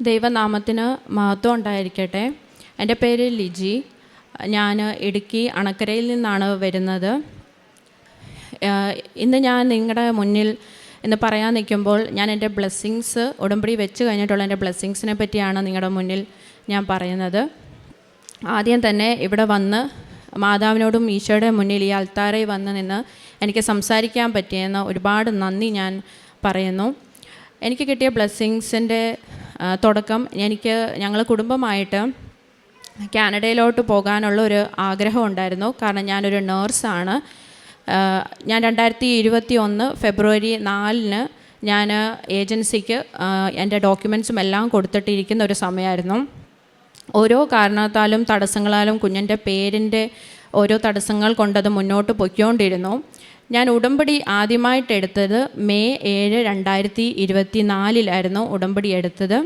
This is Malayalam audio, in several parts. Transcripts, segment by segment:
ദൈവനാമത്തിന് മഹത്വം ഉണ്ടായിരിക്കട്ടെ. എന്റെ പേര് ലിജി. ഞാൻ ഇടുക്കി അണക്കരയിൽ നിന്നാണ് വരുന്നത്. ഇന്ന് ഞാൻ നിങ്ങളുടെ മുന്നിൽ എന്ന് പറയാൻ നിൽക്കുമ്പോൾ ഞാൻ എന്റെ ബ്ലെസ്സിങ്സ് ഉടമ്പടി വെച്ച് കഴിഞ്ഞിട്ടുള്ള എന്റെ ബ്ലെസ്സിങ്സിനെ പറ്റിയാണ് നിങ്ങളുടെ മുന്നിൽ ഞാൻ പറയുന്നത്. ആദ്യം തന്നെ ഇവിടെ വന്ന് മാതാവിനോടും ഈശോയുടെ മുന്നിൽ ഈ അൽത്താരയിൽ വന്ന് നിന്ന് എനിക്ക് സംസാരിക്കാൻ പറ്റിയെന്ന് ഒരുപാട് നന്ദി ഞാൻ പറയുന്നു. എനിക്ക് കിട്ടിയ ബ്ലെസ്സിങ്സിന്റെ തുടക്കം എനിക്ക് ഞങ്ങൾ കുടുംബമായിട്ട് കാനഡയിലോട്ട് പോകാനുള്ള ഒരു ആഗ്രഹം ഉണ്ടായിരുന്നു. കാരണം ഞാനൊരു നേഴ്സാണ്. ഞാൻ രണ്ടായിരത്തി ഇരുപത്തി ഒന്ന് ഫെബ്രുവരി നാലിന് ഞാൻ ഏജൻസിക്ക് എന്റെ ഡോക്യുമെൻസും എല്ലാം കൊടുത്തിട്ടിരിക്കുന്ന ഒരു സമയമായിരുന്നു. ഓരോ കാരണത്താലും തടസ്സങ്ങളാലും കുഞ്ഞിന്റെ പേരിന്റെ ഓരോ തടസ്സങ്ങൾ കൊണ്ടത് മുന്നോട്ട് പൊയ്ക്കൊണ്ടിരുന്നു. ഞാൻ ഉടമ്പടി ആദ്യമായിട്ട് എടുത്തത് മെയ് ഏഴ് രണ്ടായിരത്തി ഇരുപത്തി നാലിലായിരുന്നു ഉടമ്പടി എടുത്തത്.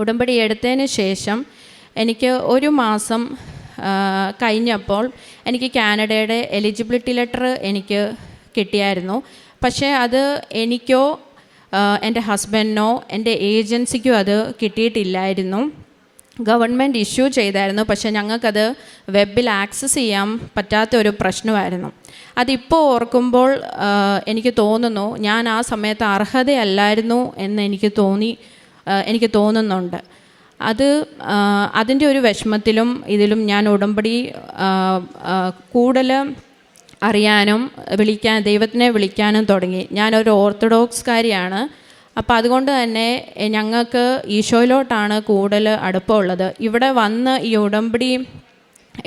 ഉടമ്പടി എടുത്തതിന് ശേഷം എനിക്ക് ഒരു മാസം കഴിഞ്ഞപ്പോൾ എനിക്ക് കാനഡയുടെ എലിജിബിലിറ്റി ലെറ്റർ എനിക്ക് കിട്ടിയായിരുന്നു. പക്ഷേ അത് എനിക്കോ എന്റെ ഹസ്ബൻഡിനോ എന്റെ ഏജൻസിക്കോ അത് കിട്ടിയിട്ടില്ലായിരുന്നു. ഗവൺമെന്റ് ഇഷ്യൂ ചെയ്തായിരുന്നു. പക്ഷേ ഞങ്ങൾക്കത് വെബിൽ ആക്സസ് ചെയ്യാൻ പറ്റാത്ത ഒരു പ്രശ്നമായിരുന്നു. അതിപ്പോൾ ഓർക്കുമ്പോൾ എനിക്ക് തോന്നുന്നു ഞാൻ ആ സമയത്ത് അർഹതയല്ലായിരുന്നു എന്ന് എനിക്ക് തോന്നി എനിക്ക് തോന്നുന്നുണ്ട്. അത് അതിന്റെ ഒരു വിഷമത്തിലും ഇതിലും ഞാൻ ഉടമ്പടി കൂടുതൽ അറിയാനും വിളിക്കാൻ ദൈവത്തിനെ വിളിക്കാനും തുടങ്ങി. ഞാനൊരു ഓർത്തഡോക്സ്കാരിയാണ്. അപ്പോൾ അതുകൊണ്ട് തന്നെ ഞങ്ങൾക്ക് ഈശോയിലോട്ടാണ് കൂടുതൽ അടുപ്പമുള്ളത് ഇവിടെ വന്ന് ഈ ഉടമ്പടി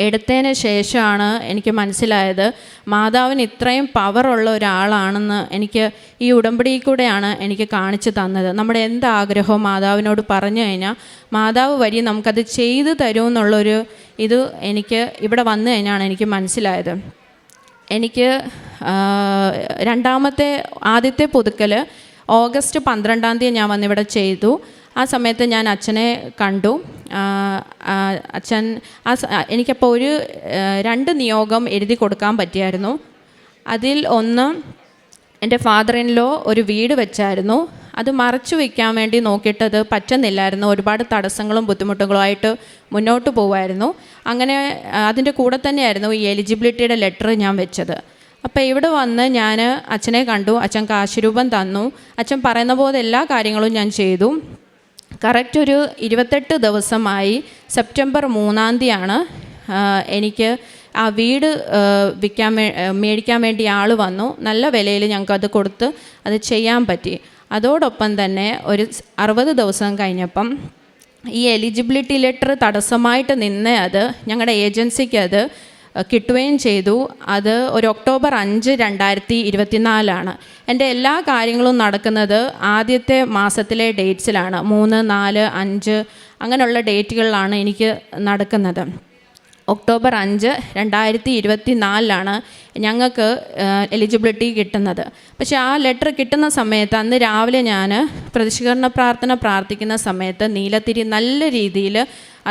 എടുത്തതിന് ശേഷമാണ് എനിക്ക് മനസ്സിലായത് മാതാവിന് ഇത്രയും പവറുള്ള ഒരാളാണെന്ന് എനിക്ക് ഈ ഉടമ്പടി കൂടെയാണ് എനിക്ക് കാണിച്ചു തന്നത്. നമ്മുടെ എന്ത് ആഗ്രഹവും മാതാവിനോട് പറഞ്ഞു കഴിഞ്ഞാൽ മാതാവ് വഴി നമുക്കത് ചെയ്തു തരുമെന്നുള്ളൊരു ഇത് എനിക്ക് ഇവിടെ വന്നു കഴിഞ്ഞാണ് എനിക്ക് മനസ്സിലായത്. എനിക്ക് രണ്ടാമത്തെ ആദ്യത്തെ പുതുക്കൽ ഓഗസ്റ്റ് പന്ത്രണ്ടാം തീയതി ഞാൻ വന്നിവിടെ ചെയ്തു. ആ സമയത്ത് ഞാൻ അച്ഛനെ കണ്ടു. അച്ഛൻ ആ എനിക്കപ്പോൾ ഒരു രണ്ട് നിയോഗം എഴുതി കൊടുക്കാൻ പറ്റിയായിരുന്നു. അതിൽ ഒന്ന് എന്റെ ഫാദർ ഇൻ ലോ ഒരു വീട് വെച്ചായിരുന്നു. അത് മറച്ചു വയ്ക്കാൻ വേണ്ടി നോക്കിയിട്ടത് പറ്റുന്നില്ലായിരുന്നു. ഒരുപാട് തടസ്സങ്ങളും ബുദ്ധിമുട്ടുകളുമായിട്ട് മുന്നോട്ട് പോകുമായിരുന്നു അങ്ങനെ അതിന്റെ കൂടെ തന്നെയായിരുന്നു ഈ എലിജിബിലിറ്റിയുടെ ലെറ്റർ ഞാൻ വെച്ചത്. അപ്പോൾ ഇവിടെ വന്ന് ഞാൻ അച്ഛനെ കണ്ടു. അച്ഛൻ കാശുരൂപം തന്നു. അച്ഛൻ പറയുന്ന പോലെ എല്ലാ കാര്യങ്ങളും ഞാൻ ചെയ്തു. കറക്റ്റ് ഒരു ഇരുപത്തെട്ട് ദിവസമായി സെപ്റ്റംബർ മൂന്നാം തീയതിയാണ്. എനിക്ക് ആ വീട് വിൽക്കാൻ മേടിക്കാൻ വേണ്ടി ആൾ വന്നു. നല്ല വിലയിൽ ഞങ്ങൾക്ക് അത് കൊടുത്ത് അത് ചെയ്യാൻ പറ്റി. അതോടൊപ്പം തന്നെ ഒരു അറുപത് ദിവസം കഴിഞ്ഞപ്പം ഈ എലിജിബിലിറ്റി ലെറ്റർ തടസ്സമായിട്ട് നിന്ന അത് ഞങ്ങളുടെ ഏജൻസിക്ക് അത് കിട്ടുകയും ചെയ്തു. അത് ഒരു ഒക്ടോബർ അഞ്ച് രണ്ടായിരത്തി ഇരുപത്തിനാലാണ് എന്റെ എല്ലാ കാര്യങ്ങളും നടക്കുന്നത് ആദ്യത്തെ മാസത്തിലെ ഡേറ്റ്സിലാണ്. മൂന്ന് നാല് അഞ്ച് അങ്ങനെയുള്ള ഡേറ്റുകളിലാണ് എനിക്ക് നടക്കുന്നത്. ഒക്ടോബർ അഞ്ച് രണ്ടായിരത്തി ഇരുപത്തി നാലിലാണ് ഞങ്ങൾക്ക് എലിജിബിലിറ്റി കിട്ടുന്നത്. പക്ഷേ ആ ലെറ്റർ കിട്ടുന്ന സമയത്ത് അന്ന് രാവിലെ ഞാൻ പ്രതിഷ്കരണ പ്രാർത്ഥന പ്രാർത്ഥിക്കുന്ന സമയത്ത് നീലത്തിരി നല്ല രീതിയിൽ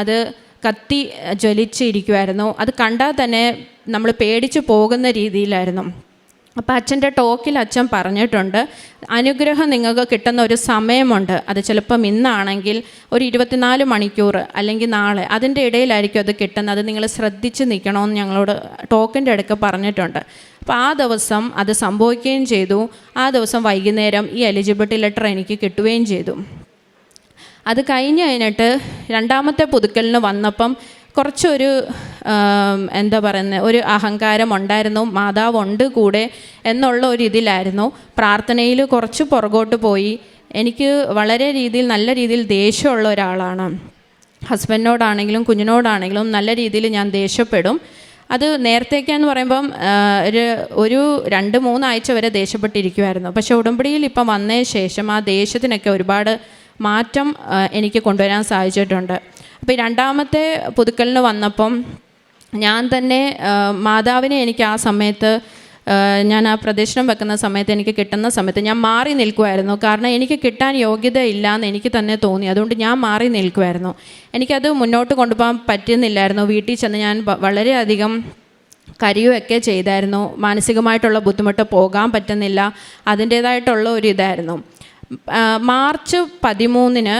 അത് കത്തി ജ്വലിച്ചിരിക്കുമായിരുന്നു അത് കണ്ടാൽ തന്നെ നമ്മൾ പേടിച്ചു പോകുന്ന രീതിയിലായിരുന്നു. അപ്പം അച്ഛന്റെ ടോക്കിൽ അച്ഛൻ പറഞ്ഞിട്ടുണ്ട് അനുഗ്രഹം നിങ്ങൾക്ക് കിട്ടുന്ന ഒരു സമയമുണ്ട്. അത് ചിലപ്പം ഇന്നാണെങ്കിൽ ഒരു ഇരുപത്തിനാല് മണിക്കൂർ അല്ലെങ്കിൽ നാളെ. അതിന്റെ ഇടയിലായിരിക്കും അത് കിട്ടുന്നത്. അത് നിങ്ങൾ ശ്രദ്ധിച്ച് നിൽക്കണമെന്ന് ഞങ്ങളോട് ടോക്കിന്റെ അടുക്ക് പറഞ്ഞിട്ടുണ്ട്. അപ്പോൾ ആ ദിവസം അത് സംഭവിക്കുകയും ചെയ്തു. ആ ദിവസം വൈകുന്നേരം ഈ എലിജിബിലിറ്റി ലെറ്റർ എനിക്ക് കിട്ടുകയും ചെയ്തു. അത് കഴിഞ്ഞ് കഴിഞ്ഞിട്ട് രണ്ടാമത്തെ പുതുക്കലിന് വന്നപ്പം കുറച്ചൊരു എന്താ പറയുന്നത് ഒരു അഹങ്കാരം ഉണ്ടായിരുന്നു മാതാവുണ്ട് കൂടെ എന്നുള്ള ഒരു ഇതിലായിരുന്നു. പ്രാർത്ഥനയിൽ കുറച്ച് പുറകോട്ട് പോയി. എനിക്ക് വളരെ രീതിയിൽ നല്ല രീതിയിൽ ദേഷ്യമുള്ള ഒരാളാണ്. ഹസ്ബൻഡിനോടാണെങ്കിലും കുഞ്ഞിനോടാണെങ്കിലും നല്ല രീതിയിൽ ഞാൻ ദേഷ്യപ്പെടും. അത് നേരത്തേക്കെന്ന് പറയുമ്പം ഒരു ഒരു രണ്ട് മൂന്നാഴ്ച വരെ ദേഷ്യപ്പെട്ടിരിക്കുമായിരുന്നു പക്ഷേ ഉടമ്പടിയിൽ ഇപ്പം വന്നതിന് ശേഷം ആ ദേഷ്യത്തിനൊക്കെ ഒരുപാട് മാറ്റം എനിക്ക് കൊണ്ടുവരാൻ സാധിച്ചിട്ടുണ്ട്. അപ്പോൾ രണ്ടാമത്തെ പുതുക്കലിന് വന്നപ്പം ഞാൻ തന്നെ മാതാവിനെ എനിക്ക് ആ സമയത്ത് ഞാൻ ആ പ്രദക്ഷിണം വെക്കുന്ന സമയത്ത് എനിക്ക് കിട്ടുന്ന സമയത്ത് ഞാൻ മാറി നിൽക്കുമായിരുന്നു കാരണം എനിക്ക് കിട്ടാൻ യോഗ്യത ഇല്ല എന്ന് എനിക്ക് തന്നെ തോന്നി. അതുകൊണ്ട് ഞാൻ മാറി നിൽക്കുമായിരുന്നു എനിക്കത് മുന്നോട്ട് കൊണ്ടുപോകാൻ പറ്റുന്നില്ലായിരുന്നു. വീട്ടിൽ ചെന്ന് ഞാൻ വളരെയധികം കരിയുമൊക്കെ ചെയ്തായിരുന്നു. മാനസികമായിട്ടുള്ള ബുദ്ധിമുട്ട് പോകാൻ പറ്റുന്നില്ല. അതിന്റേതായിട്ടുള്ള ഒരു ഇതായിരുന്നു. മാർച്ച് പതിമൂന്നിന്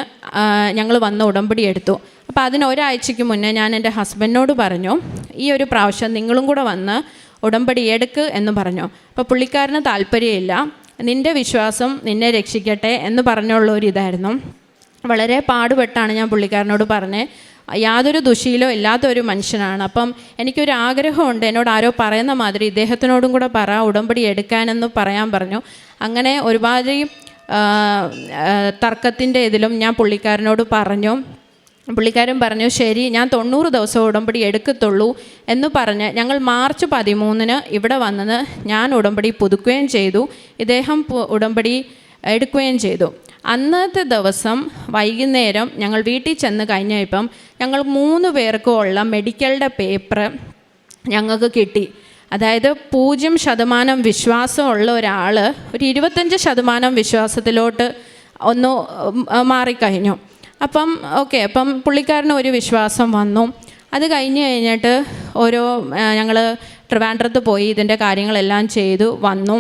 ഞങ്ങൾ വന്ന് ഉടമ്പടി എടുത്തു. അപ്പോൾ അതിന് ഒരാഴ്ചയ്ക്ക് മുന്നേ ഞാൻ എന്റെ ഹസ്ബൻഡിനോട് പറഞ്ഞു ഈ ഒരു പ്രാവശ്യം നിങ്ങളും കൂടെ വന്ന് ഉടമ്പടി എടുക്ക് എന്ന് പറഞ്ഞു. അപ്പോൾ പുള്ളിക്കാരന് താല്പര്യമില്ല. നിന്റെ വിശ്വാസം നിന്നെ രക്ഷിക്കട്ടെ എന്ന് പറഞ്ഞുള്ള ഒരു ഇതായിരുന്നു. വളരെ പാടുപെട്ടാണ് ഞാൻ പുള്ളിക്കാരനോട് പറഞ്ഞത് യാതൊരു ദുശീലോ ഇല്ലാത്ത ഒരു മനുഷ്യനാണ്. അപ്പം എനിക്കൊരു ആഗ്രഹമുണ്ട്. എന്നോട് ആരോ പറയുന്ന മാതിരി ഇദ്ദേഹത്തിനോടും കൂടെ പറ ഉടമ്പടി എടുക്കാനെന്ന് പറയാൻ പറഞ്ഞു. അങ്ങനെ ഒരുപാട് തർക്കത്തിന്റെ ഇതിലും ഞാൻ പുള്ളിക്കാരനോട് പറഞ്ഞു. പുള്ളിക്കാരൻ പറഞ്ഞു ശരി ഞാൻ തൊണ്ണൂറ് ദിവസം ഉടമ്പടി എടുക്കത്തുള്ളൂ എന്ന് പറഞ്ഞ് ഞങ്ങൾ മാർച്ച് പതിമൂന്നിന് ഇവിടെ വന്നത് ഞാൻ ഉടമ്പടി പുതുക്കുകയും ചെയ്തു. ഇദ്ദേഹം ഉടമ്പടി എടുക്കുകയും ചെയ്തു. അന്നത്തെ ദിവസം വൈകുന്നേരം ഞങ്ങൾ വീട്ടിൽ ചെന്ന് കഴിഞ്ഞപ്പം ഞങ്ങൾ മൂന്ന് പേർക്കും ഉള്ള മെഡിക്കലിന്റെ പേപ്പർ ഞങ്ങൾക്ക് കിട്ടി. അതായത് പൂജ്യം ശതമാനം വിശ്വാസമുള്ള ഒരാൾ ഒരു ഇരുപത്തഞ്ച് ശതമാനം വിശ്വാസത്തിലോട്ട് ഒന്ന് മാറിക്കഴിഞ്ഞു. അപ്പം ഓക്കെ അപ്പം പുള്ളിക്കാരന് ഒരു വിശ്വാസം വന്നു. അത് കഴിഞ്ഞ് കഴിഞ്ഞിട്ട് ഓരോ ഞങ്ങൾ ട്രിവാൻഡ്രത്ത് പോയി ഇതിന്റെ കാര്യങ്ങളെല്ലാം ചെയ്തു വന്നു.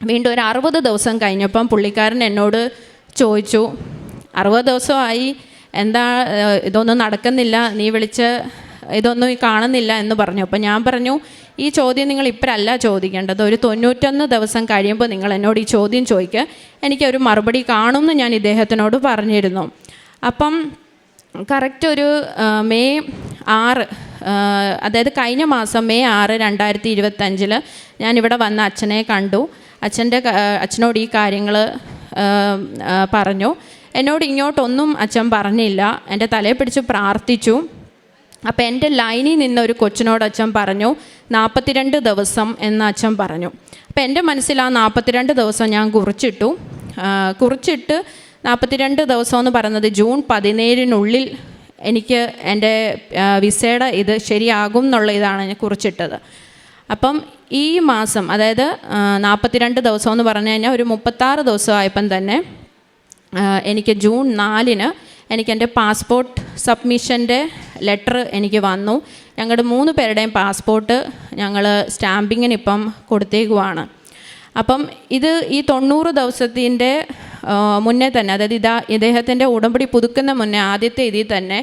വീണ്ടും ഒരു അറുപത് ദിവസം കഴിഞ്ഞപ്പം പുള്ളിക്കാരൻ എന്നോട് ചോദിച്ചു അറുപത് ദിവസമായി എന്താ ഇതൊന്നും നടക്കുന്നില്ല നീ വിളിച്ച് ഇതൊന്നും കാണുന്നില്ല എന്ന് പറഞ്ഞു. അപ്പം ഞാൻ പറഞ്ഞു ഈ ചോദ്യം നിങ്ങൾ ഇപ്പോഴല്ല ചോദിക്കേണ്ടത്. ഒരു തൊണ്ണൂറ്റൊന്ന് ദിവസം കഴിയുമ്പോൾ നിങ്ങൾ എന്നോട് ഈ ചോദ്യം ചോദിക്കുക എനിക്കൊരു മറുപടി കാണുമെന്ന് ഞാൻ ഇദ്ദേഹത്തിനോട് പറഞ്ഞിരുന്നു. അപ്പം കറക്റ്റ് ഒരു മെയ് ആറ് അതായത് കഴിഞ്ഞ മാസം മെയ് ആറ് രണ്ടായിരത്തി ഇരുപത്തഞ്ചിൽ ഞാനിവിടെ വന്ന അച്ഛനെ കണ്ടു. അച്ഛന്റെ അച്ഛനോട് ഈ കാര്യങ്ങൾ പറഞ്ഞു. എന്നോട് ഇങ്ങോട്ടൊന്നും അച്ഛൻ പറഞ്ഞില്ല. എന്റെ തലയെ പിടിച്ച് പ്രാർത്ഥിച്ചു. അപ്പോൾ എന്റെ ലൈനിൽ നിന്ന് ഒരു കൊച്ചിനോട് അച്ഛൻ പറഞ്ഞു നാൽപ്പത്തിരണ്ട് ദിവസം എന്ന് അച്ഛൻ പറഞ്ഞു. അപ്പോൾ എന്റെ മനസ്സിൽ ആ നാൽപ്പത്തിരണ്ട് ദിവസം ഞാൻ കുറിച്ചിട്ടു. കുറിച്ചിട്ട് നാൽപ്പത്തിരണ്ട് ദിവസം എന്ന് പറയുന്നത് ജൂൺ പതിനേഴിനുള്ളിൽ എനിക്ക് എന്റെ വിസയുടെ ഇത് ശരിയാകും എന്നുള്ള ഇതാണ് ഞാൻ കുറിച്ചിട്ടത്. അപ്പം ഈ മാസം അതായത് നാൽപ്പത്തിരണ്ട് ദിവസം എന്ന് പറഞ്ഞു കഴിഞ്ഞാൽ ഒരു മുപ്പത്താറ് ദിവസമായപ്പം തന്നെ എനിക്ക് ജൂൺ നാലിന് എനിക്ക് എന്റെ പാസ്പോർട്ട് സബ്മിഷന്റെ ലെറ്റർ എനിക്ക് വന്നു. ഞങ്ങളുടെ മൂന്ന് പേരുടെയും പാസ്പോർട്ട് ഞങ്ങൾ സ്റ്റാമ്പിങ്ങിന് ഇപ്പം കൊടുത്തേക്കുവാണ്. അപ്പം ഇത് ഈ തൊണ്ണൂറ് ദിവസത്തിന്റെ മുന്നേ തന്നെ അതായത് ഇതാ ഇദ്ദേഹത്തിന്റെ ഉടമ്പടി പുതുക്കുന്ന മുന്നേ ആദ്യത്തെ ഇതിൽ തന്നെ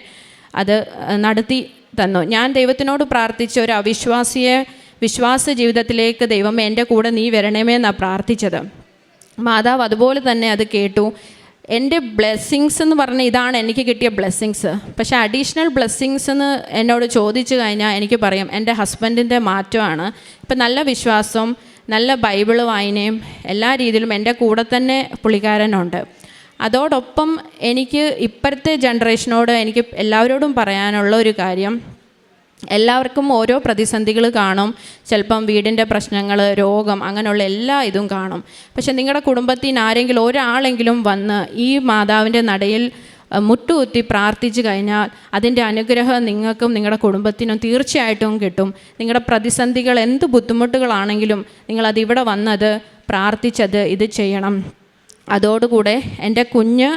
അത് നടത്തി തന്നു. ഞാൻ ദൈവത്തിനോട് പ്രാർത്ഥിച്ച ഒരു അവിശ്വാസിയെ വിശ്വാസ ജീവിതത്തിലേക്ക് ദൈവം എന്റെ കൂടെ നീ വരണമേ എന്നാണ് പ്രാർത്ഥിച്ചത്. മാതാവ് അതുപോലെ തന്നെ അത് കേട്ടു. എന്റെ ബ്ലെസ്സിങ്സ് എന്ന് പറഞ്ഞാൽ ഇതാണ് എനിക്ക് കിട്ടിയ ബ്ലെസ്സിങ്സ് പക്ഷേ അഡീഷണൽ ബ്ലെസ്സിങ്സ് എന്ന് എന്നോട് ചോദിച്ചു കഴിഞ്ഞാൽ എനിക്ക് പറയും എന്റെ ഹസ്ബൻഡിന്റെ മാറ്റമാണ്. ഇപ്പം നല്ല വിശ്വാസം നല്ല ബൈബിൾ വായനയും എല്ലാ രീതിയിലും എന്റെ കൂടെ തന്നെ പുള്ളിക്കാരനുണ്ട് അതോടൊപ്പം എനിക്ക് ഇപ്പോഴത്തെ ജനറേഷനോട് എനിക്ക് എല്ലാവരോടും പറയാനുള്ള ഒരു കാര്യം എല്ലാവർക്കും ഓരോ പ്രതിസന്ധികൾ കാണും. ചിലപ്പം വീടിന്റെ പ്രശ്നങ്ങൾ രോഗം അങ്ങനെയുള്ള എല്ലാ ഇതും കാണും. പക്ഷെ നിങ്ങളുടെ കുടുംബത്തിന് ആരെങ്കിലും ഒരാളെങ്കിലും വന്ന് ഈ മാതാവിന്റെ നടയിൽ മുട്ടുകുത്തി പ്രാർത്ഥിച്ചു കഴിഞ്ഞാൽ അതിന്റെ അനുഗ്രഹം നിങ്ങൾക്കും നിങ്ങളുടെ കുടുംബത്തിനും തീർച്ചയായിട്ടും കിട്ടും. നിങ്ങളുടെ പ്രതിസന്ധികൾ എന്ത് ബുദ്ധിമുട്ടുകളാണെങ്കിലും നിങ്ങളത് ഇവിടെ വന്നത് പ്രാർത്ഥിച്ചത് ഇത് ചെയ്യണം. അതോടുകൂടെ എന്റെ കുഞ്ഞ്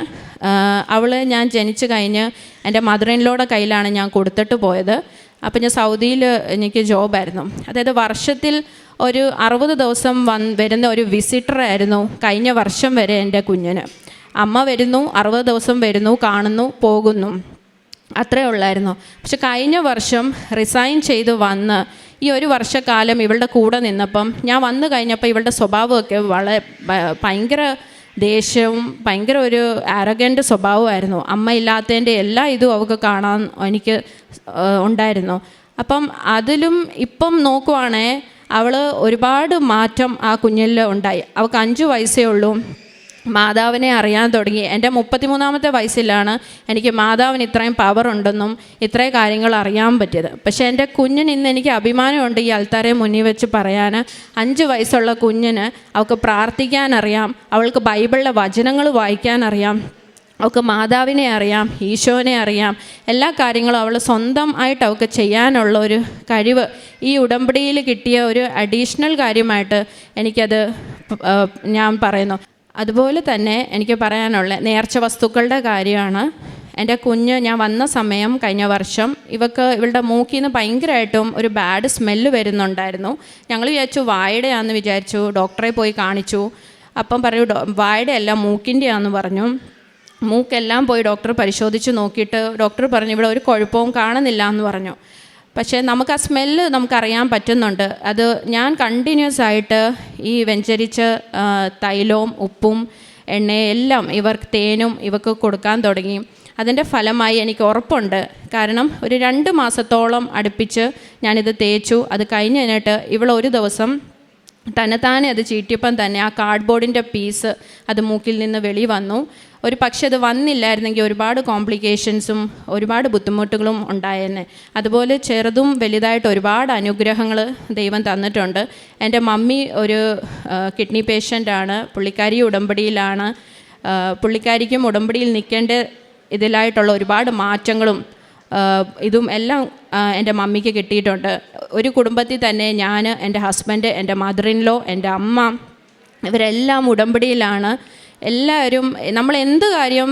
അവൾ ഞാൻ ജനിച്ചു കഴിഞ്ഞ് എന്റെ മദറിനോടെ കയ്യിലാണ് ഞാൻ കൊടുത്തിട്ട് പോയത്. അപ്പം ഞാൻ സൗദിയിൽ എനിക്ക് ജോബായിരുന്നു അതായത് വർഷത്തിൽ ഒരു അറുപത് ദിവസം വന്ന് വരുന്ന ഒരു വിസിറ്ററായിരുന്നു കഴിഞ്ഞ വർഷം വരെ എന്റെ കുഞ്ഞിന്. അമ്മ വരുന്നു അറുപത് ദിവസം വരുന്നു കാണുന്നു പോകുന്നു. അത്രേ ഉള്ളായിരുന്നു. പക്ഷെ കഴിഞ്ഞ വർഷം റിസൈൻ ചെയ്ത് വന്ന് ഈ ഒരു വർഷക്കാലം ഇവളുടെ കൂടെ നിന്നപ്പം ഞാൻ വന്നു കഴിഞ്ഞപ്പോൾ ഇവളുടെ സ്വഭാവമൊക്കെ വളരെ ഭയങ്കര ദേഷ്യവും ഭയങ്കര ഒരു ആരഗന്റ് സ്വഭാവമായിരുന്നു. അമ്മ ഇല്ലാത്തതിന്റെ എല്ലാ ഇതും അവൾക്ക് കാണാൻ എനിക്ക് ഉണ്ടായിരുന്നു. അപ്പം അതിലും ഇപ്പം നോക്കുവാണേ അവൾ ഒരുപാട് മാറ്റം ആ കുഞ്ഞിൽ ഉണ്ടായി. അവൾക്ക് അഞ്ച് വയസ്സേ ഉള്ളൂ. മാതാവിനെ അറിയാൻ തുടങ്ങി. എന്റെ മുപ്പത്തിമൂന്നാമത്തെ വയസ്സിലാണ് എനിക്ക് മാതാവിന് ഇത്രയും പവർ ഉണ്ടെന്നും ഇത്രയും കാര്യങ്ങൾ അറിയാൻ പറ്റിയത്. പക്ഷേ എന്റെ കുഞ്ഞിന് ഇന്ന് എനിക്ക് അഭിമാനമുണ്ട് ഈ അൽത്താരെ മുന്നിൽ വെച്ച് പറയാൻ. അഞ്ച് വയസ്സുള്ള കുഞ്ഞിന് അവൾക്ക് പ്രാർത്ഥിക്കാൻ അറിയാം. അവൾക്ക് ബൈബിളിലെ വചനങ്ങൾ വായിക്കാൻ അറിയാം. അവൾക്ക് മാതാവിനെ അറിയാം ഈശോനെ അറിയാം. എല്ലാ കാര്യങ്ങളും അവൾ സ്വന്തമായിട്ട് അവൾക്ക് ചെയ്യാനുള്ള ഒരു കഴിവ് ഈ ഉടമ്പടിയിൽ കിട്ടിയ ഒരു അഡീഷണൽ കാര്യമായിട്ട് എനിക്കത് ഞാൻ പറയുന്നു. അതുപോലെ തന്നെ എനിക്ക് പറയാനുള്ള നേർച്ച വസ്തുക്കളുടെ കാര്യമാണ്. എന്റെ കുഞ്ഞ് ഞാൻ വന്ന സമയം കഴിഞ്ഞ വർഷം ഇവക്ക് ഇവളുടെ മൂക്കിൽ നിന്ന് ഭയങ്കരമായിട്ടും ഒരു ബാഡ് സ്മെല്ല് വരുന്നുണ്ടായിരുന്നു. ഞങ്ങൾ വിചാരിച്ചു വായുടെയാണെന്ന് വിചാരിച്ചു. ഡോക്ടറെ പോയി കാണിച്ചു. അപ്പം പറയൂ "ഡോ- വായുടെ അല്ല മൂക്കിന്റെയാന്ന് പറഞ്ഞു. മൂക്കെല്ലാം പോയി ഡോക്ടർ പരിശോധിച്ച് നോക്കിയിട്ട് ഡോക്ടർ പറഞ്ഞു ഇവിടെ ഒരു കുഴപ്പവും കാണുന്നില്ല എന്ന് പറഞ്ഞു. പക്ഷേ നമുക്ക് ആ സ്മെല്ല് നമുക്കറിയാൻ പറ്റുന്നുണ്ട്. അത് ഞാൻ കണ്ടിന്യൂസ് ആയിട്ട് ഈ വെഞ്ചരിച്ച തൈലവും ഉപ്പും എണ്ണയും എല്ലാം ഇവർക്ക് തേനും ഇവർക്ക് കൊടുക്കാൻ തുടങ്ങി. അതിന്റെ ഫലമായി എനിക്ക് ഉറപ്പുണ്ട്. കാരണം ഒരു രണ്ട് മാസത്തോളം അടുപ്പിച്ച് ഞാനിത് തേച്ചു. അത് കഴിഞ്ഞ് കഴിഞ്ഞിട്ട് ഇവൾ ഒരു ദിവസം തന്നെത്താനെ അത് ചീറ്റിയപ്പം തന്നെ ആ കാർഡ്ബോർഡിന്റെ പീസ് അത് മൂക്കിൽ നിന്ന് വെളി വന്നു. ഒരു പക്ഷേ അത് വന്നില്ലായിരുന്നെങ്കിൽ ഒരുപാട് കോംപ്ലിക്കേഷൻസും ഒരുപാട് ബുദ്ധിമുട്ടുകളും ഉണ്ടായേനെ. അതുപോലെ ചെറുതും വലുതായിട്ട് ഒരുപാട് അനുഗ്രഹങ്ങൾ ദൈവം തന്നിട്ടുണ്ട്. എന്റെ മമ്മി ഒരു കിഡ്നി പേഷ്യന്റാണ് പുള്ളിക്കാരി ഉടമ്പടിയിലാണ്. പുള്ളിക്കാരിക്കും ഉടമ്പടിയിൽ നിൽക്കേണ്ട ഇതിലായിട്ടുള്ള ഒരുപാട് മാറ്റങ്ങളും ഇതും എല്ലാം എന്റെ മമ്മിക്ക് കിട്ടിയിട്ടുണ്ട്. ഒരു കുടുംബത്തിൽ തന്നെ ഞാൻ എന്റെ ഹസ്ബൻഡ് എന്റെ മദറിൻ ലോ എന്റെ അമ്മ ഇവരെല്ലാം ഉടമ്പടിയിലാണ് എല്ലാവരും നമ്മൾ എന്ത് കാര്യം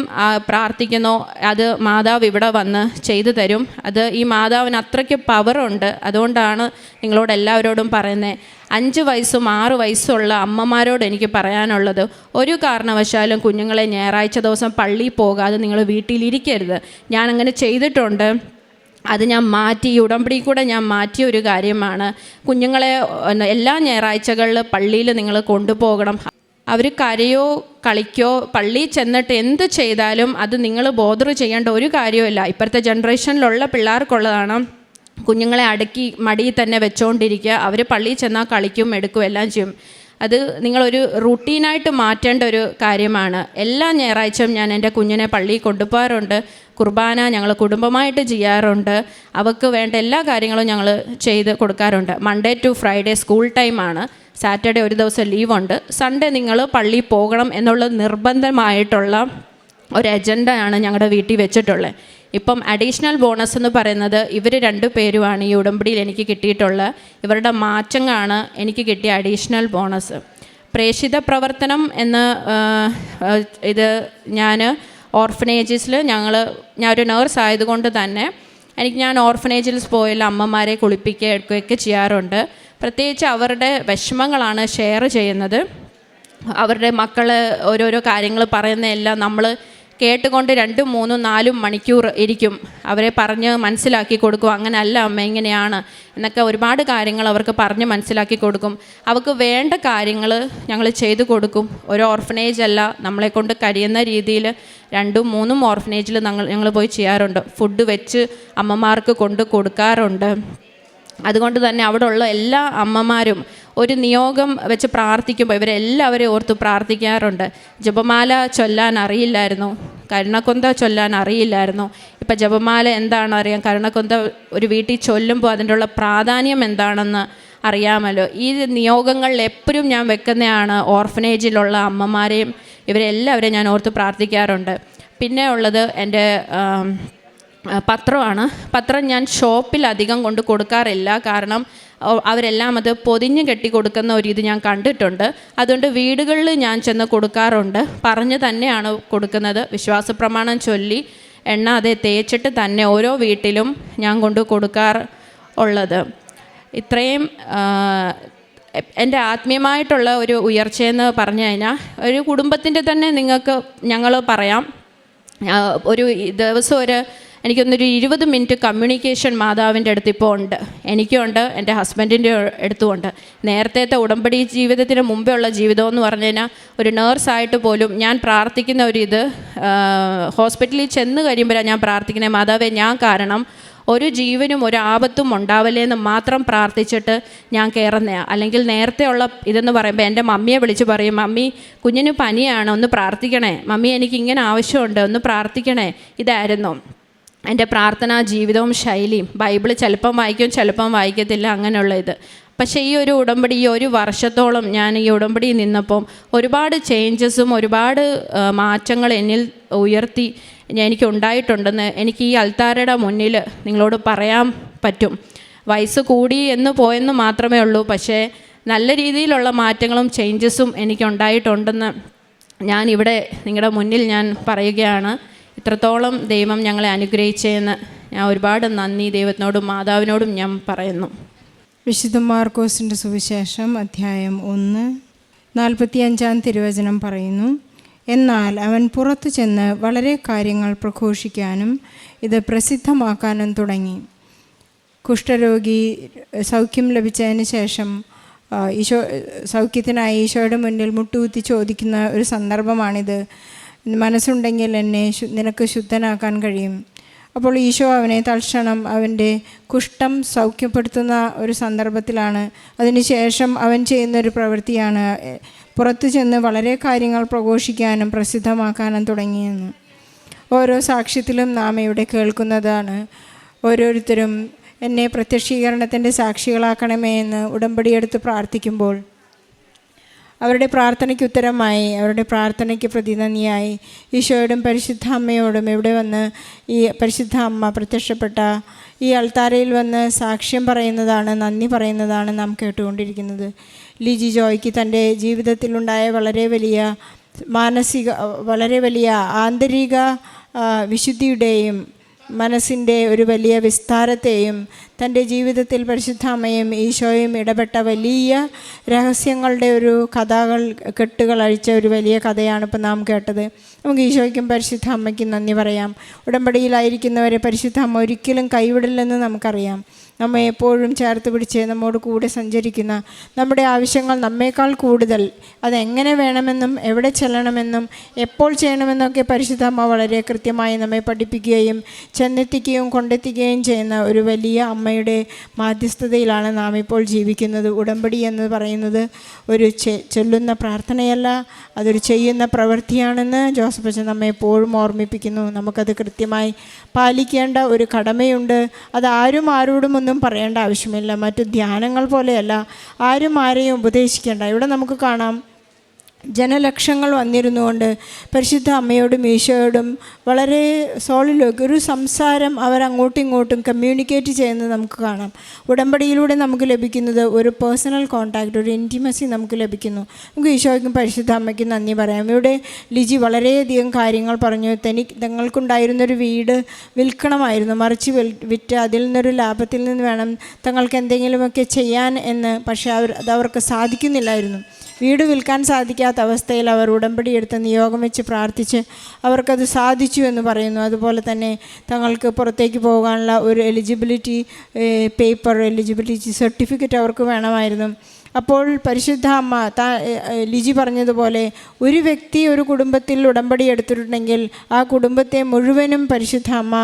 പ്രാർത്ഥിക്കുന്നോ അത് മാതാവ് ഇവിടെ വന്ന് ചെയ്തു തരും. അത് ഈ മാതാവിന് അത്രയ്ക്ക് പവറുണ്ട് അതുകൊണ്ടാണ് നിങ്ങളോട് എല്ലാവരോടും പറയുന്നത് അഞ്ച് വയസ്സും ആറ് വയസ്സുള്ള അമ്മമാരോട് എനിക്ക് പറയാനുള്ളത് ഒരു കാരണവശാലും കുഞ്ഞുങ്ങളെ ഞായറാഴ്ച ദിവസം പള്ളിയിൽ പോകാതെ നിങ്ങൾ വീട്ടിലിരിക്കരുത്. ഞാനങ്ങനെ ചെയ്തിട്ടുണ്ട്. അത് ഞാൻ മാറ്റി ഉടമ്പടി കൂടെ ഞാൻ മാറ്റിയ ഒരു കാര്യമാണ്. കുഞ്ഞുങ്ങളെ എല്ലാ ഞായറാഴ്ചകളിൽ പള്ളിയിൽ നിങ്ങൾ കൊണ്ടുപോകണം. അവർ കരയോ കളിക്കോ പള്ളിയിൽ ചെന്നിട്ട് എന്ത് ചെയ്താലും അത് നിങ്ങൾ ബോധർ ചെയ്യേണ്ട ഒരു കാര്യമില്ല ഇപ്പോഴത്തെ ജനറേഷനിലുള്ള പിള്ളേർക്കുള്ളതാണ്. കുഞ്ഞുങ്ങളെ അടക്കി മടിയിൽ തന്നെ വെച്ചുകൊണ്ടിരിക്കുക അവർ പള്ളിയിൽ ചെന്നാൽ കളിക്കും എടുക്കും എല്ലാം ചെയ്യും. അത് നിങ്ങളൊരു റുട്ടീനായിട്ട് മാറ്റേണ്ട ഒരു കാര്യമാണ്. എല്ലാ ഞായറാഴ്ചയും ഞാൻ എന്റെ കുഞ്ഞിനെ പള്ളിയിൽ കൊണ്ടുപോകാറുണ്ട്. കുർബാന ഞങ്ങൾ കുടുംബമായിട്ട് ചെയ്യാറുണ്ട്. അവർക്ക് വേണ്ട എല്ലാ കാര്യങ്ങളും ഞങ്ങൾ ചെയ്ത് കൊടുക്കാറുണ്ട്. മൺഡേ ടു ഫ്രൈഡേ സ്കൂൾ ടൈമാണ് സാറ്റർഡേ ഒരു ദിവസം ലീവുണ്ട്. സൺഡേ നിങ്ങൾ പള്ളിയിൽ പോകണം എന്നുള്ള നിർബന്ധമായിട്ടുള്ള ഒരു അജണ്ടയാണ് ഞങ്ങളുടെ വീട്ടിൽ വെച്ചിട്ടുള്ളത്. ഇപ്പം അഡീഷണൽ ബോണസ് എന്ന് പറയുന്നത് ഇവർ രണ്ടു പേരുമാണ് ഈ ഉടമ്പടിയിൽ എനിക്ക് കിട്ടിയിട്ടുള്ള ഇവരുടെ മാറ്റങ്ങളാണ് എനിക്ക് കിട്ടിയ അഡീഷണൽ ബോണസ് പ്രേഷിത പ്രവർത്തനം എന്ന് ഇത് ഞാൻ ഓർഫനേജസിൽ ഞങ്ങൾ ഞാൻ ഒരു നേഴ്സ് ആയതുകൊണ്ട് തന്നെ എനിക്ക് ഞാൻ ഓർഫനേജിൽ പോയാൽ അമ്മമാരെ കുളിപ്പിക്കുക എടുക്കുകയൊക്കെ ചെയ്യാറുണ്ട്. പ്രത്യേകിച്ച് അവരുടെ വിഷമങ്ങളാണ് ഷെയർ ചെയ്യുന്നത്. അവരുടെ മക്കൾ ഓരോരോ കാര്യങ്ങൾ പറയുന്നതെല്ലാം നമ്മൾ കേട്ടുകൊണ്ട് രണ്ടും മൂന്നും നാലും മണിക്കൂർ ഇരിക്കും. അവരെ പറഞ്ഞ് മനസ്സിലാക്കി കൊടുക്കും അങ്ങനെയല്ല അമ്മ ഇങ്ങനെയാണ് എന്നൊക്കെ ഒരുപാട് കാര്യങ്ങൾ അവർക്ക് പറഞ്ഞ് മനസ്സിലാക്കി കൊടുക്കും. അവർക്ക് വേണ്ട കാര്യങ്ങൾ ഞങ്ങൾ ചെയ്തു കൊടുക്കും. ഒരു ഓർഫനേജ് അല്ല നമ്മളെ കൊണ്ട് കഴിയുന്ന രീതിയിൽ രണ്ടും മൂന്നും ഓർഫനേജിൽ ഞങ്ങൾ ഞങ്ങൾ പോയി ചെയ്യാറുണ്ട്. ഫുഡ് വെച്ച് അമ്മമാർക്ക് കൊണ്ട് കൊടുക്കാറുണ്ട്. അതുകൊണ്ട് തന്നെ അവിടെ ഉള്ള എല്ലാ അമ്മമാരും ഒരു നിയോഗം വെച്ച് പ്രാർത്ഥിക്കുമ്പോൾ ഇവരെല്ലാവരെയും ഓർത്ത് പ്രാർത്ഥിക്കാറുണ്ട്. ജപമാല ചൊല്ലാൻ അറിയില്ലായിരുന്നു. കരുണക്കൊന്ത ചൊല്ലാൻ അറിയില്ലായിരുന്നു. ഇപ്പം ജപമാല എന്താണെന്ന് അറിയാം. കരുണക്കൊന്ത ഒരു വീട്ടിൽ ചൊല്ലുമ്പോൾ അതിന്റെ ഉള്ള പ്രാധാന്യം എന്താണെന്ന് അറിയാമല്ലോ. ഈ നിയോഗങ്ങളിൽ എപ്പോഴും ഞാൻ വെക്കുന്നതാണ് ഓർഫനേജിലുള്ള അമ്മമാരെയും ഇവരെല്ലാവരെയും ഞാൻ ഓർത്ത് പ്രാർത്ഥിക്കാറുണ്ട്. പിന്നെ ഉള്ളത് എന്റെ പത്രമാണ്. പത്രം ഞാൻ ഷോപ്പിൽ അധികം കൊണ്ട് കൊടുക്കാറില്ല. കാരണം അവരെല്ലാം അത് പൊതിഞ്ഞ് കെട്ടി കൊടുക്കുന്ന ഒരു ഇത് ഞാൻ കണ്ടിട്ടുണ്ട്. അതുകൊണ്ട് വീടുകളിൽ ഞാൻ ചെന്ന് കൊടുക്കാറുണ്ട്. പറഞ്ഞ് തന്നെയാണ് കൊടുക്കുന്നത്. വിശ്വാസ പ്രമാണം ചൊല്ലി എണ്ണ അതെ തേച്ചിട്ട് തന്നെ ഓരോ വീട്ടിലും ഞാൻ കൊണ്ട് കൊടുക്കാർ ഉള്ളത്. ഇത്രയും എന്റെ ആത്മീയമായിട്ടുള്ള ഒരു ഉയർച്ചയെന്ന് പറഞ്ഞു കഴിഞ്ഞാൽ ഒരു കുടുംബത്തിന്റെ തന്നെ നിങ്ങൾക്ക് ഞങ്ങൾ പറയാം. ഒരു ദിവസം ഒരു എനിക്കൊന്നൊരു ഇരുപത് മിനിറ്റ് കമ്മ്യൂണിക്കേഷൻ മാതാവിന്റെ അടുത്ത് ഇപ്പോൾ ഉണ്ട്. എനിക്കുണ്ട് എന്റെ ഹസ്ബൻഡിന്റെ അടുത്തുമുണ്ട്. നേരത്തെ ഉടമ്പടി ജീവിതത്തിന് മുമ്പേ ഉള്ള ജീവിതം എന്ന് പറഞ്ഞു കഴിഞ്ഞാൽ ഒരു നേഴ്സായിട്ട് പോലും ഞാൻ പ്രാർത്ഥിക്കുന്ന ഒരു ഇത് ഹോസ്പിറ്റലിൽ ചെന്ന് കഴിയുമ്പോഴാണ് ഞാൻ പ്രാർത്ഥിക്കുന്നത് മാതാവേ ഞാൻ കാരണം ഒരു ജീവനും ഒരു ആപത്തും ഉണ്ടാവല്ലേ എന്ന് മാത്രം പ്രാർത്ഥിച്ചിട്ട് ഞാൻ കയറുന്നതാണ് അല്ലെങ്കിൽ നേരത്തെ ഉള്ള ഇതെന്ന് പറയുമ്പോൾ എന്റെ മമ്മിയെ വിളിച്ച് പറയും മമ്മി കുഞ്ഞിന് പനിയാണ് ഒന്ന് പ്രാർത്ഥിക്കണേ. മമ്മി എനിക്ക് ഇങ്ങനെ ആവശ്യമുണ്ട് ഒന്ന് പ്രാർത്ഥിക്കണേ. ഇതായിരുന്നു. എന്റെ പ്രാർത്ഥനാ ജീവിതവും ശൈലിയും ബൈബിൾ ചിലപ്പം വായിക്കും ചിലപ്പം വായിക്കത്തില്ല അങ്ങനെയുള്ള ഇത്. പക്ഷേ ഈ ഒരു ഉടമ്പടി ഈ ഒരു വർഷത്തോളം ഞാൻ ഈ ഉടമ്പടിയിൽ നിന്നപ്പം ഒരുപാട് ചേഞ്ചസും ഒരുപാട് മാറ്റങ്ങൾ എന്നിൽ ഉയർത്തി എനിക്ക് ഉണ്ടായിട്ടുണ്ടെന്ന് എനിക്ക് ഈ അൽത്താരയുടെ മുന്നിൽ നിങ്ങളോട് പറയാൻ പറ്റും. വയസ്സ് കൂടി എന്ന് പോയെന്ന് മാത്രമേ ഉള്ളൂ പക്ഷേ നല്ല രീതിയിലുള്ള മാറ്റങ്ങളും ചേഞ്ചസും എനിക്കുണ്ടായിട്ടുണ്ടെന്ന് ഞാൻ ഇവിടെ നിങ്ങളുടെ മുന്നിൽ ഞാൻ പറയുകയാണ്. ഇത്രത്തോളം ദൈവം ഞങ്ങളെ അനുഗ്രഹിച്ചതെന്ന് ഞാൻ ഒരുപാട് നന്ദി ദൈവത്തിനോടും മാതാവിനോടും ഞാൻ പറയുന്നു. വിശുദ്ധ മാർക്കോസിന്റെ സുവിശേഷം അധ്യായം ഒന്ന് നാൽപ്പത്തിയഞ്ചാം തിരുവചനം പറയുന്നു എന്നാൽ അവൻ പുറത്തു ചെന്ന് വളരെ കാര്യങ്ങൾ പ്രഘോഷിക്കാനും ഇത് പ്രസിദ്ധമാക്കാനും തുടങ്ങി. കുഷ്ഠരോഗി സൗഖ്യം ലഭിച്ചതിന് ശേഷം ഈശോ സൗഖ്യത്തിനായി ഈശോയുടെ മുന്നിൽ മുട്ടുകുത്തി ചോദിക്കുന്ന ഒരു സന്ദർഭമാണിത്. മനസ്സുണ്ടെങ്കിൽ എന്നെ നിനക്ക് ശുദ്ധനാക്കാൻ കഴിയും. അപ്പോൾ ഈശോ അവനെ തൽക്ഷണം അവന്റെ കുഷ്ഠം സൗഖ്യപ്പെടുത്തുന്ന ഒരു സന്ദർഭത്തിലാണ്. അതിനുശേഷം അവൻ ചെയ്യുന്ന ഒരു പ്രവൃത്തിയാണ് പുറത്തു ചെന്ന് വളരെ കാര്യങ്ങൾ പ്രഘോഷിക്കാനും പ്രസിദ്ധമാക്കാനും തുടങ്ങിയെന്ന്. ഓരോ സാക്ഷ്യത്തിലും നാം ഇവിടെ കേൾക്കുന്നതാണ്. ഓരോരുത്തരും എന്നെ പ്രത്യക്ഷീകരണത്തിന്റെ സാക്ഷികളാക്കണമേ എന്ന് ഉടമ്പടിയെടുത്ത് പ്രാർത്ഥിക്കുമ്പോൾ അവരുടെ പ്രാർത്ഥനയ്ക്ക് ഉത്തരമായി അവരുടെ പ്രാർത്ഥനയ്ക്ക് പ്രതിനന്ദിയായി ഈശോയോടും പരിശുദ്ധ അമ്മയോടും ഇവിടെ വന്ന് ഈ പരിശുദ്ധ അമ്മ പ്രത്യക്ഷപ്പെട്ട ഈ അൾത്താരയിൽ വന്ന് സാക്ഷ്യം പറയുന്നതാണ് നന്ദി പറയുന്നതാണ് നാം കേട്ടുകൊണ്ടിരിക്കുന്നത്. ലിജി ജോയ്ക്ക് തന്റെ ജീവിതത്തിലുണ്ടായ വളരെ വലിയ മാനസിക വളരെ വലിയ ആന്തരിക വിശുദ്ധിയുടെയും മനസ്സിന്റെ ഒരു വലിയ വിസ്താരത്തെയും തന്റെ ജീവിതത്തിൽ പരിശുദ്ധ അമ്മയും ഈശോയും ഇടപെട്ട വലിയ രഹസ്യങ്ങളുടെ ഒരു കഥകൾ കെട്ടുകൾ അഴിച്ച ഒരു വലിയ കഥയാണ് ഇപ്പം നാം കേട്ടത്. നമുക്ക് ഈശോയ്ക്കും പരിശുദ്ധ അമ്മയ്ക്കും നന്ദി പറയാം. ഉടമ്പടിയിലായിരിക്കുന്നവരെ പരിശുദ്ധ അമ്മ ഒരിക്കലും കൈവിടില്ലെന്ന് നമുക്കറിയാം. നമ്മെ എപ്പോഴും ചേർത്ത് പിടിച്ച് നമ്മോട് കൂടെ സഞ്ചരിക്കുന്ന നമ്മുടെ ആവശ്യങ്ങൾ നമ്മേക്കാൾ കൂടുതൽ. അതെങ്ങനെ വേണമെന്നും എവിടെ ചെല്ലണമെന്നും എപ്പോൾ ചെയ്യണമെന്നൊക്കെ പരിശുദ്ധ അമ്മ വളരെ കൃത്യമായി നമ്മെ പഠിപ്പിക്കുകയും ചെന്നെത്തിക്കുകയും കൊണ്ടെത്തിക്കുകയും ചെയ്യുന്ന ഒരു വലിയ അമ്മയുടെ മാധ്യസ്ഥതയിലാണ് നാം ഇപ്പോൾ ജീവിക്കുന്നത്. ഉടമ്പടി എന്ന് പറയുന്നത് ഒരു ചൊല്ലുന്ന പ്രാർത്ഥനയല്ല അതൊരു ചെയ്യുന്ന പ്രവൃത്തിയാണെന്ന് ജോസഫ് അച്ഛൻ നമ്മെ എപ്പോഴും ഓർമ്മിപ്പിക്കുന്നു. നമുക്കത് കൃത്യമായി പാലിക്കേണ്ട ഒരു കടമയുണ്ട്. അത് ആരും ആരോടും ഒന്നും പറയേണ്ട ആവശ്യമില്ല. മറ്റു ധ്യാനങ്ങൾ പോലെയല്ല. ആരും ആരെയും ഉപദേശിക്കേണ്ട. ഇവിടെ നമുക്ക് കാണാം. ജനലക്ഷങ്ങൾ വന്നിരുന്നുകൊണ്ട് പരിശുദ്ധ അമ്മയോടും ഈശോയോടും വളരെ സോളിലൊക്കെ ഒരു സംസാരം അവരങ്ങോട്ടും ഇങ്ങോട്ടും കമ്മ്യൂണിക്കേറ്റ് ചെയ്യുന്നത് നമുക്ക് കാണാം. ഉടമ്പടിയിലൂടെ നമുക്ക് ലഭിക്കുന്നത് ഒരു പേഴ്സണൽ കോണ്ടാക്റ്റ് ഒരു ഇന്റിമസി നമുക്ക് ലഭിക്കുന്നു. നമുക്ക് ഈശോയ്ക്കും പരിശുദ്ധ അമ്മയ്ക്കും നന്ദി പറയാം. ഇവിടെ ലിജി വളരെയധികം കാര്യങ്ങൾ പറഞ്ഞു. തനി തങ്ങൾക്കുണ്ടായിരുന്നൊരു വീട് വിൽക്കണമായിരുന്നു. മറിച്ച് വിറ്റ് അതിൽ നിന്നൊരു ലാഭത്തിൽ നിന്ന് വേണം തങ്ങൾക്ക് എന്തെങ്കിലുമൊക്കെ ചെയ്യാൻ എന്ന് പക്ഷേ അവർ അത് അവർക്ക് സാധിക്കുന്നില്ലായിരുന്നു. വീട് വിൽക്കാൻ സാധിക്കാത്ത അവസ്ഥയിൽ അവർ ഉടമ്പടി എടുത്ത് നിയോഗം വെച്ച് പ്രാർത്ഥിച്ച് അവർക്കത് സാധിച്ചു എന്ന് പറയുന്നു. അതുപോലെ തന്നെ തങ്ങൾക്ക് പുറത്തേക്ക് പോകാനുള്ള ഒരു എലിജിബിലിറ്റി പേപ്പർ എലിജിബിലിറ്റി സർട്ടിഫിക്കറ്റ് അവർക്ക് വേണമായിരുന്നു. അപ്പോൾ പരിശുദ്ധ അമ്മ താ ലിജി പറഞ്ഞതുപോലെ ഒരു വ്യക്തി ഒരു കുടുംബത്തിൽ ഉടമ്പടി എടുത്തിട്ടുണ്ടെങ്കിൽ ആ കുടുംബത്തെ മുഴുവനും പരിശുദ്ധ അമ്മ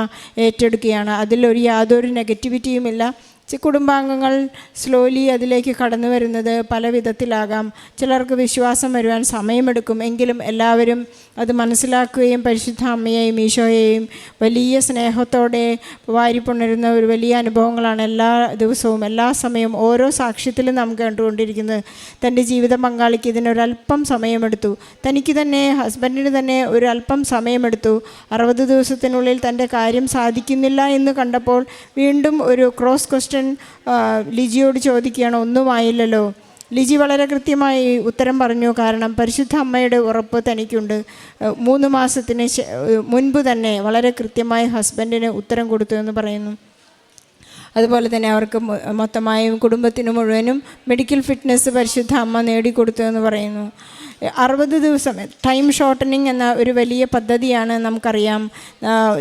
ഏറ്റെടുക്കുകയാണ്. അതിലൊരു യാതൊരു നെഗറ്റിവിറ്റിയുമില്ല കുടുംബാംഗങ്ങൾ സ്ലോലി അതിലേക്ക് കടന്നു വരുന്നത് പല വിധത്തിലാകാം ചിലർക്ക് വിശ്വാസം വരുവാൻ സമയമെടുക്കും. എങ്കിലും എല്ലാവരും അത് മനസ്സിലാക്കുകയും പരിശുദ്ധ അമ്മയെയും ഈശോയെയും വലിയ സ്നേഹത്തോടെ വാരിപ്പുണരുന്ന ഒരു വലിയ അനുഭവങ്ങളാണ് എല്ലാ ദിവസവും എല്ലാ സമയവും ഓരോ സാക്ഷ്യത്തിലും നാം കണ്ടുകൊണ്ടിരിക്കുന്നത്. തന്റെ ജീവിത പങ്കാളിക്ക് ഇതിനൊരല്പം സമയമെടുത്തു. തനിക്ക് തന്നെ ഹസ്ബൻഡിന് തന്നെ ഒരു അല്പം സമയമെടുത്തു. അറുപത് ദിവസത്തിനുള്ളിൽ തന്റെ കാര്യം സാധിക്കുന്നില്ല എന്ന് കണ്ടപ്പോൾ വീണ്ടും ഒരു ക്രോസ് ക്വസ്റ്റ്യൻ ലിജിയോട് ചോദിക്കുകയാണ് ഒന്നുമായില്ലല്ലോ ലിജി വളരെ കൃത്യമായി ഉത്തരം പറഞ്ഞു. കാരണം പരിശുദ്ധ അമ്മയുടെ ഉറപ്പ് തനിക്കുണ്ട്. മൂന്ന് മാസത്തിന് മുൻപ് തന്നെ വളരെ കൃത്യമായി ഹസ്ബൻഡിന് ഉത്തരം കൊടുത്തു എന്ന് പറയുന്നു. അതുപോലെ തന്നെ അവർക്ക് മൊത്തമായും കുടുംബത്തിന് മുഴുവനും മെഡിക്കൽ ഫിറ്റ്നസ് പരിശുദ്ധ അമ്മ നേടിക്കൊടുത്തു എന്ന് പറയുന്നു. അറുപത് ദിവസം ടൈം ഷോർട്ടനിങ് എന്ന ഒരു വലിയ പദ്ധതിയാണ് നമുക്കറിയാം.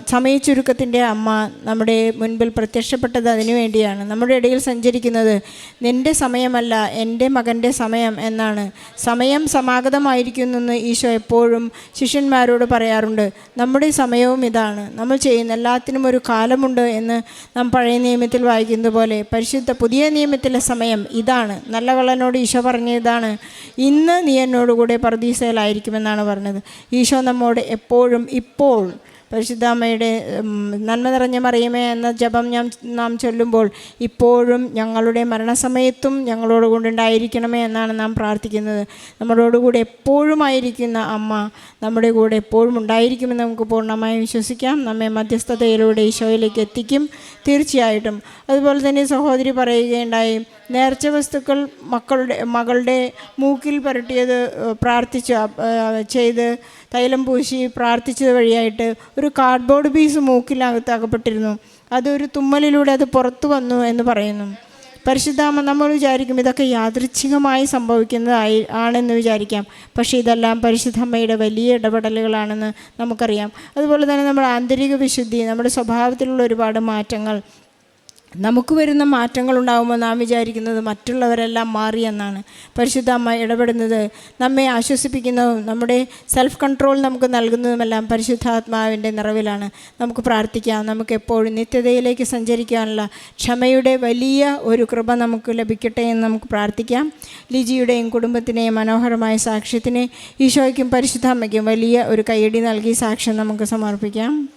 സമയച്ചുരുക്കത്തിന്റെ അമ്മ നമ്മുടെ മുൻപിൽ പ്രത്യക്ഷപ്പെട്ടത് അതിനു വേണ്ടിയാണ്. നമ്മുടെ ഇടയിൽ സഞ്ചരിക്കുന്നത് നിന്റെ സമയമല്ല എന്റെ മകന്റെ സമയം എന്നാണ്. സമയം സമാഗതമായിരിക്കുന്നെന്ന് ഈശോ എപ്പോഴും ശിഷ്യന്മാരോട് പറയാറുണ്ട്. നമ്മുടെ സമയവും ഇതാണ്. നമ്മൾ ചെയ്യുന്ന എല്ലാത്തിനും ഒരു കാലമുണ്ട് എന്ന് നാം പഴയ നിയമത്തിൽ വായിക്കുന്നത് പോലെ. പരിശുദ്ധ പുതിയ നിയമത്തിലെ സമയം ഇതാണ്. നല്ല വളനോട് ഈശോ പറഞ്ഞ ഇതാണ് ഇന്ന് നീ എന്നോട് കൂടെ പർദീസയിലായിരിക്കുമെന്നാണ് പറഞ്ഞത്. ഈശോ നമ്മോട് എപ്പോഴും ഇപ്പോൾ പരിശുദ്ധാമ്മയുടെ നന്മ നിറഞ്ഞ മറിയമേ എന്ന ജപം ഞാൻ നാം ചൊല്ലുമ്പോൾ ഇപ്പോഴും ഞങ്ങളുടെ മരണസമയത്തും ഞങ്ങളോട് കൊണ്ടുണ്ടായിരിക്കണമേ എന്നാണ് നാം പ്രാർത്ഥിക്കുന്നത്. നമ്മളോടുകൂടെ എപ്പോഴും ആയിരിക്കുന്ന അമ്മ നമ്മുടെ കൂടെ എപ്പോഴും ഉണ്ടായിരിക്കുമെന്ന് നമുക്ക് പൂർണമായും വിശ്വസിക്കാം. നമ്മെ മധ്യസ്ഥതയിലൂടെ ഈശോയിലേക്ക് എത്തിക്കും തീർച്ചയായിട്ടും. അതുപോലെ തന്നെ സഹോദരി പറയുകയുണ്ടായി നേർച്ച വസ്തുക്കൾ മക്കളുടെ മകളുടെ മൂക്കിൽ പുരട്ടിയത് പ്രാർത്ഥിച്ചു ചെയ്ത് തൈലം പൂശി പ്രാർത്ഥിച്ചത് വഴിയായിട്ട് ഒരു കാർഡ്ബോർഡ് പീസ് മൂക്കിലകത്ത് അകപ്പെട്ടിരുന്നു അതൊരു തുമ്മലിലൂടെ അത് പുറത്തു വന്നു എന്ന് പറയുന്നു. പരിശുദ്ധാമ നമ്മൾ വിചാരിക്കും ഇതൊക്കെ യാദൃച്ഛികമായി സംഭവിക്കുന്നതായി ആണെന്ന് വിചാരിക്കാം. പക്ഷേ ഇതെല്ലാം പരിശുദ്ധമ്മയുടെ വലിയ ഇടപെടലുകളാണെന്ന് നമുക്കറിയാം. അതുപോലെ തന്നെ നമ്മുടെ ആന്തരിക വിശുദ്ധി നമ്മുടെ സ്വഭാവത്തിലുള്ള ഒരുപാട് മാറ്റങ്ങൾ നമുക്ക് വരുന്ന മാറ്റങ്ങൾ ഉണ്ടാകുമ്പോൾ നാം വിചാരിക്കുന്നത് മറ്റുള്ളവരെല്ലാം മാറിയെന്നാണ് പരിശുദ്ധ അമ്മ ഇടപെടുന്നത് നമ്മെ ആശ്വസിപ്പിക്കുന്നതും നമ്മുടെ സെൽഫ് കൺട്രോൾ നമുക്ക് നൽകുന്നതുമെല്ലാം പരിശുദ്ധാത്മാവിന്റെ നിറവിലാണ്. നമുക്ക് പ്രാർത്ഥിക്കാം. നമുക്ക് എപ്പോഴും നിത്യതയിലേക്ക് സഞ്ചരിക്കാനുള്ള ക്ഷമയുടെ വലിയ ഒരു കൃപ നമുക്ക് ലഭിക്കട്ടെ എന്ന് നമുക്ക് പ്രാർത്ഥിക്കാം. ലിജിയുടെയും കുടുംബത്തിനെയും മനോഹരമായ സാക്ഷ്യത്തിന് ഈശോയ്ക്കും പരിശുദ്ധാമ്മയ്ക്കും വലിയ ഒരു കൈയടി നൽകി സാക്ഷ്യം നമുക്ക് സമർപ്പിക്കാം.